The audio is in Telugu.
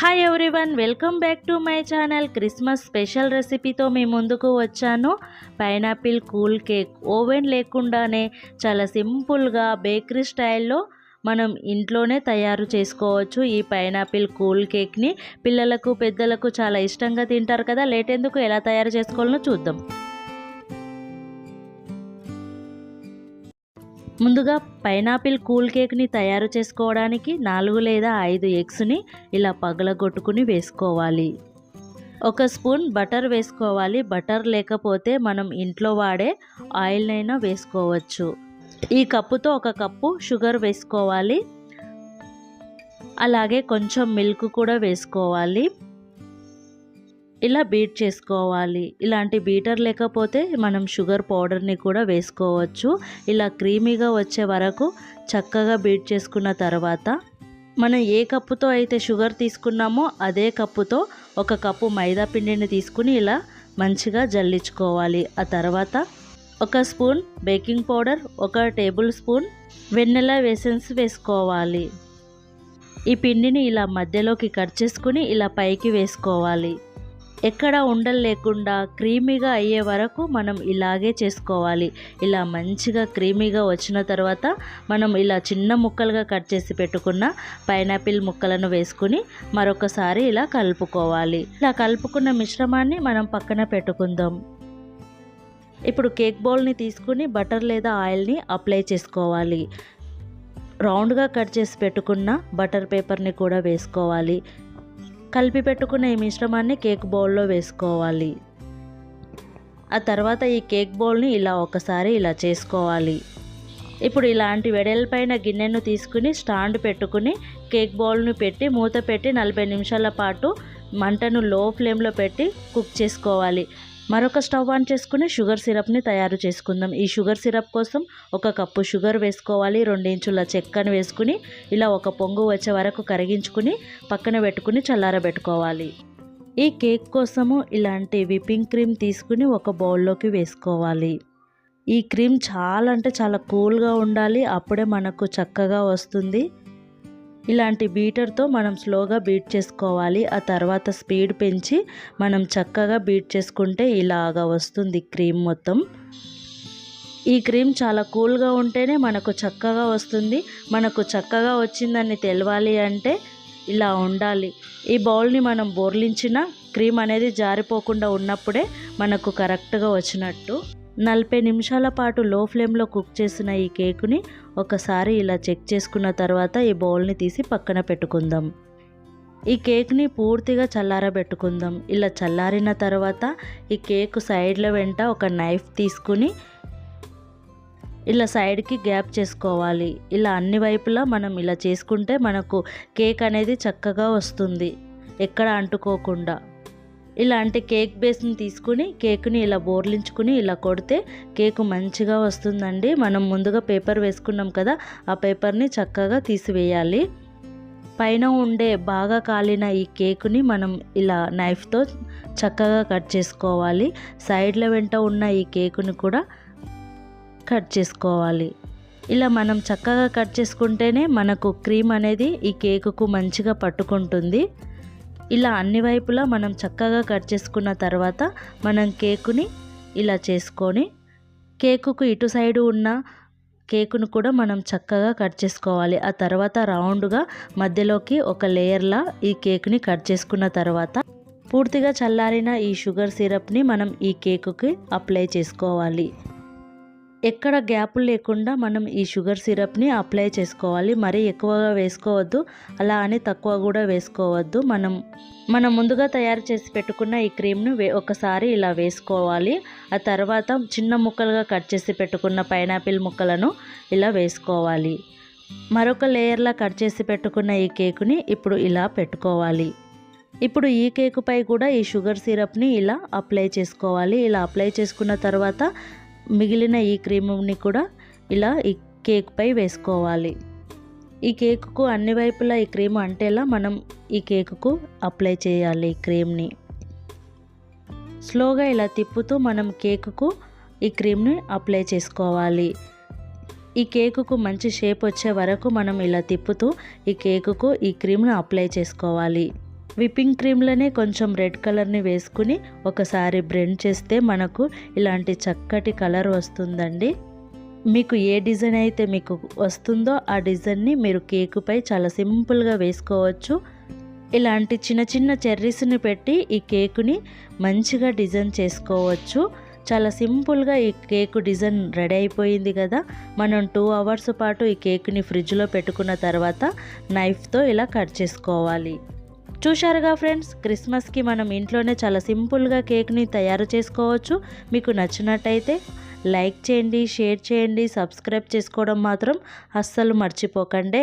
Hi everyone welcome back to my channel Christmas special రెసిపీతో మీ ముందుకు వచ్చాను. పైనాపిల్ కూల్ కేక్ ఓవెన్ లేకుండానే చాలా సింపుల్గా బేకరీ స్టైల్లో మనం ఇంట్లోనే తయారు చేసుకోవచ్చు ఈ పైనాపిల్ కూల్ కేక్ని పిల్లలకు పెద్దలకు చాలా ఇష్టంగా తింటారు కదా లేట్ ఎందుకు ఎలా తయారు చేసుకోవాలనో చూద్దాం. ముందుగా పైనాపిల్ కూల్ కేక్ని తయారు చేసుకోవడానికి నాలుగు లేదా ఐదు ఎగ్స్ని ఇలా పగలగొట్టుకుని వేసుకోవాలి. ఒక స్పూన్ బటర్ వేసుకోవాలి. బటర్ లేకపోతే మనం ఇంట్లో వాడే ఆయిల్నైనా వేసుకోవచ్చు. ఈ కప్పుతో ఒక కప్పు షుగర్ వేసుకోవాలి. అలాగే కొంచెం మిల్క్ కూడా వేసుకోవాలి. ఇలా బీట్ చేసుకోవాలి. ఇలాంటి బీటర్ లేకపోతే మనం షుగర్ పౌడర్ని కూడా వేసుకోవచ్చు. ఇలా క్రీమీగా వచ్చే వరకు చక్కగా బీట్ చేసుకున్న తర్వాత మనం ఏ కప్పుతో అయితే షుగర్ తీసుకున్నామో అదే కప్పుతో ఒక కప్పు మైదా పిండిని తీసుకుని ఇలా మంచిగా జల్లించుకోవాలి. ఆ తర్వాత ఒక స్పూన్ బేకింగ్ పౌడర్ ఒక టేబుల్ స్పూన్ వెన్నెల వేసెన్స్ వేసుకోవాలి. ఈ పిండిని ఇలా మధ్యలోకి కట్ చేసుకుని ఇలా పైకి వేసుకోవాలి. ఎక్కడ ఉండలు లేకుండా క్రీమీగా అయ్యే వరకు మనం ఇలాగే చేసుకోవాలి. ఇలా మంచిగా క్రీమీగా వచ్చిన తర్వాత మనం ఇలా చిన్న ముక్కలుగా కట్ చేసి పెట్టుకున్న పైనాపిల్ ముక్కలను వేసుకుని మరొకసారి ఇలా కలుపుకోవాలి. ఇలా కలుపుకున్న మిశ్రమాన్ని మనం పక్కన పెట్టుకుందాం. ఇప్పుడు కేక్ బౌల్ని తీసుకుని బటర్ లేదా ఆయిల్ని అప్లై చేసుకోవాలి. రౌండ్గా కట్ చేసి పెట్టుకున్న బటర్ పేపర్ని కూడా వేసుకోవాలి. కలిపి పెట్టుకున్న ఈ మిశ్రమాన్ని కేక్ బౌల్లో వేసుకోవాలి. ఆ తర్వాత ఈ కేక్ బౌల్ని ఇలా ఒకసారి ఇలా చేసుకోవాలి. ఇప్పుడు ఇలాంటి వెడల్పైన గిన్నెను తీసుకుని స్టాండ్ పెట్టుకుని కేక్ బౌల్ను పెట్టి మూత పెట్టి నలభై నిమిషాల పాటు మంటను లో ఫ్లేమ్లో పెట్టి కుక్ చేసుకోవాలి. మరొక స్టవ్ ఆన్ చేసుకుని షుగర్ సిరప్ని తయారు చేసుకుందాం. ఈ షుగర్ సిరప్ కోసం ఒక కప్పు షుగర్ వేసుకోవాలి రెండించుల చెక్కను వేసుకుని ఇలా ఒక పొంగు వచ్చే వరకు కరిగించుకుని పక్కన పెట్టుకుని చల్లారబెట్టుకోవాలి. ఈ కేక్ కోసము ఇలాంటి విప్పింగ్ క్రీమ్ తీసుకుని ఒక బౌల్లోకి వేసుకోవాలి. ఈ క్రీమ్ చాలా అంటే చాలా కూల్గా ఉండాలి అప్పుడే మనకు చక్కగా వస్తుంది. ఇలాంటి బీటర్తో మనం స్లోగా బీట్ చేసుకోవాలి. ఆ తర్వాత స్పీడ్ పెంచి మనం చక్కగా బీట్ చేసుకుంటే ఇలాగా వస్తుంది క్రీమ్ మొత్తం. ఈ క్రీమ్ చాలా కూల్గా ఉంటేనే మనకు చక్కగా వస్తుంది. మనకు చక్కగా వచ్చిందని తెలవాలి అంటే ఇలా ఉండాలి. ఈ బౌల్ని మనం బోర్లించిన క్రీమ్ అనేది జారిపోకుండా ఉన్నప్పుడే మనకు కరెక్ట్గా వచ్చినట్టు. నలభై నిమిషాల పాటు లో ఫ్లేమ్లో కుక్ చేసిన ఈ కేకుని ఒకసారి ఇలా చెక్ చేసుకున్న తర్వాత ఈ బౌల్ని తీసి పక్కన పెట్టుకుందాం. ఈ కేక్ని పూర్తిగా చల్లారబెట్టుకుందాం. ఇలా చల్లారిన తర్వాత ఈ కేక్ సైడ్ల వెంట ఒక నైఫ్ తీసుకుని ఇలా సైడ్కి గ్యాప్ చేసుకోవాలి. ఇలా అన్ని వైపులా మనం ఇలా చేసుకుంటే మనకు కేక్ అనేది చక్కగా వస్తుంది. ఎక్కడ అంటుకోకుండా. ఇలాంటి కేక్ బేస్ని తీసుకుని కేక్ని ఇలా బోర్లించుకుని ఇలా కొడితే కేకు మంచిగా వస్తుందండి. మనం ముందుగా పేపర్ వేసుకున్నాం కదా ఆ పేపర్ని చక్కగా తీసివేయాలి. పైన ఉండే బాగా కాలిన ఈ కేకుని మనం ఇలా నైఫ్తో చక్కగా కట్ చేసుకోవాలి. సైడ్ల వెంట ఉన్న ఈ కేకుని కూడా కట్ చేసుకోవాలి. ఇలా మనం చక్కగా కట్ చేసుకుంటేనే మనకు క్రీమ్ అనేది ఈ కేకుకు మంచిగా పట్టుకుంటుంది. ఇలా అన్ని వైపులా మనం చక్కగా కట్ చేసుకున్న తర్వాత మనం కేకుని ఇలా చేసుకొని కేకుకు ఇటు సైడు ఉన్న కేకును కూడా మనం చక్కగా కట్ చేసుకోవాలి. ఆ తర్వాత రౌండ్గా మధ్యలోకి ఒక లేయర్లా ఈ కేక్ని కట్ చేసుకున్న తర్వాత పూర్తిగా చల్లారిన ఈ షుగర్ సిరప్ని మనం ఈ కేకుకి అప్లై చేసుకోవాలి. ఎక్కడ గ్యాపులు లేకుండా మనం ఈ షుగర్ సిరప్ని అప్లై చేసుకోవాలి. మరీ ఎక్కువగా వేసుకోవద్దు అలా అని తక్కువ కూడా వేసుకోవద్దు. మనం మనం ముందుగా తయారు చేసి పెట్టుకున్న ఈ క్రీమ్ను ఒకసారి ఇలా వేసుకోవాలి. ఆ తర్వాత చిన్న ముక్కలుగా కట్ చేసి పెట్టుకున్న పైనాపిల్ ముక్కలను ఇలా వేసుకోవాలి. మరొక లేయర్లా కట్ చేసి పెట్టుకున్న ఈ కేకుని ఇప్పుడు ఇలా పెట్టుకోవాలి. ఇప్పుడు ఈ కేకుపై కూడా ఈ షుగర్ సిరప్ని ఇలా అప్లై చేసుకోవాలి. ఇలా అప్లై చేసుకున్న తర్వాత మిగిలిన ఈ క్రీమ్ని కూడా ఇలా ఈ కేక్పై వేసుకోవాలి. ఈ కేకుకు అన్ని వైపులా ఈ క్రీమ్ అంటేలా మనం ఈ కేకుకు అప్లై చేయాలి ఈ క్రీమ్ని. స్లోగా ఇలా తిప్పుతూ మనం కేకుకు ఈ క్రీమ్ని అప్లై చేసుకోవాలి. ఈ కేకుకు మంచి షేప్ వచ్చే వరకు మనం ఇలా తిప్పుతూ ఈ కేకుకు ఈ క్రీమ్ను అప్లై చేసుకోవాలి. విప్పింగ్ క్రీమ్లోనే కొంచెం రెడ్ కలర్ని వేసుకుని ఒకసారి బ్రెండ్ చేస్తే మనకు ఇలాంటి చక్కటి కలర్ వస్తుందండి. మీకు ఏ డిజైన్ అయితే మీకు వస్తుందో ఆ డిజైన్ని మీరు కేకుపై చాలా సింపుల్గా వేసుకోవచ్చు. ఇలాంటి చిన్న చిన్న చెర్రీస్ని పెట్టి ఈ కేకుని మంచిగా డిజైన్ చేసుకోవచ్చు. చాలా సింపుల్గా ఈ కేకు డిజైన్ రెడీ అయిపోయింది కదా. మనం టూ అవర్స్ పాటు ఈ కేక్ని ఫ్రిడ్జ్లో పెట్టుకున్న తర్వాత నైఫ్తో ఇలా కట్ చేసుకోవాలి. చూశారుగా ఫ్రెండ్స్? క్రిస్మస్కి మనం ఇంట్లోనే చాలా సింపుల్గా కేక్ని తయారు చేసుకోవచ్చు. మీకు నచ్చినట్టయితే లైక్ చేయండి షేర్ చేయండి సబ్స్క్రైబ్ చేసుకోవడం మాత్రం అస్సలు మర్చిపోకండి.